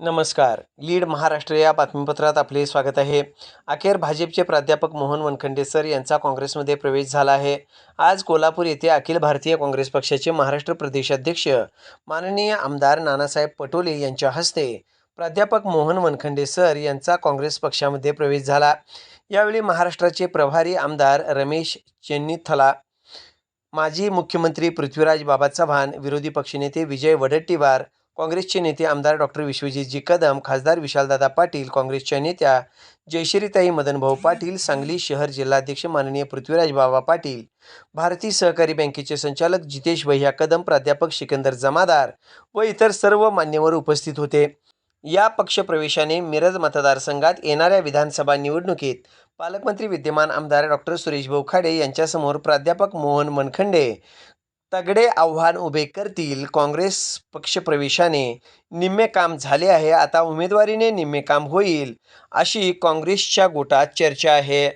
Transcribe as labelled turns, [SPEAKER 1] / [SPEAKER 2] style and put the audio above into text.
[SPEAKER 1] नमस्कार. लीड महाराष्ट्र या बातमीपत्रात आपले स्वागत आहे. अखेर भाजपचे प्राध्यापक मोहन वनखंडे सर यांचा काँग्रेसमध्ये प्रवेश झाला आहे. आज कोल्हापूर येथे अखिल भारतीय काँग्रेस पक्षाचे महाराष्ट्र प्रदेशाध्यक्ष माननीय आमदार नानासाहेब पटोले यांच्या हस्ते प्राध्यापक मोहन वनखंडे सर यांचा काँग्रेस पक्षामध्ये प्रवेश झाला. यावेळी महाराष्ट्राचे प्रभारी आमदार रमेश चेन्नीथला माजी मुख्यमंत्री पृथ्वीराज बाबा चव्हाण विरोधी पक्षनेते विजय वडट्टीवार काँग्रेसचे नेते आमदार डॉक्टर विश्वजितजी कदम खासदार विशालदादा पाटील काँग्रेसच्या नेत्या जयश्रीताई मदनभाऊ पाटील सांगली शहर जिल्हाध्यक्ष माननीय पृथ्वीराज बाबा पाटील भारतीय सहकारी बँकेचे संचालक जितेश भैया कदम प्राध्यापक सिकंदर जमादार व इतर सर्व मान्यवर उपस्थित होते. या पक्षप्रवेशाने मिरज मतदारसंघात येणाऱ्या विधानसभा निवडणुकीत पालकमंत्री विद्यमान आमदार डॉक्टर सुरेशभाऊ खाडे यांच्यासमोर प्राध्यापक मोहन मनखंडे तगडे आव्हान उभे करतील. काँग्रेस पक्षप्रवेशाने निम्मे काम झाले आहे. आता उमेदवारीने निम्मे काम होईल अशी काँग्रेसच्या गोटात चर्चा आहे.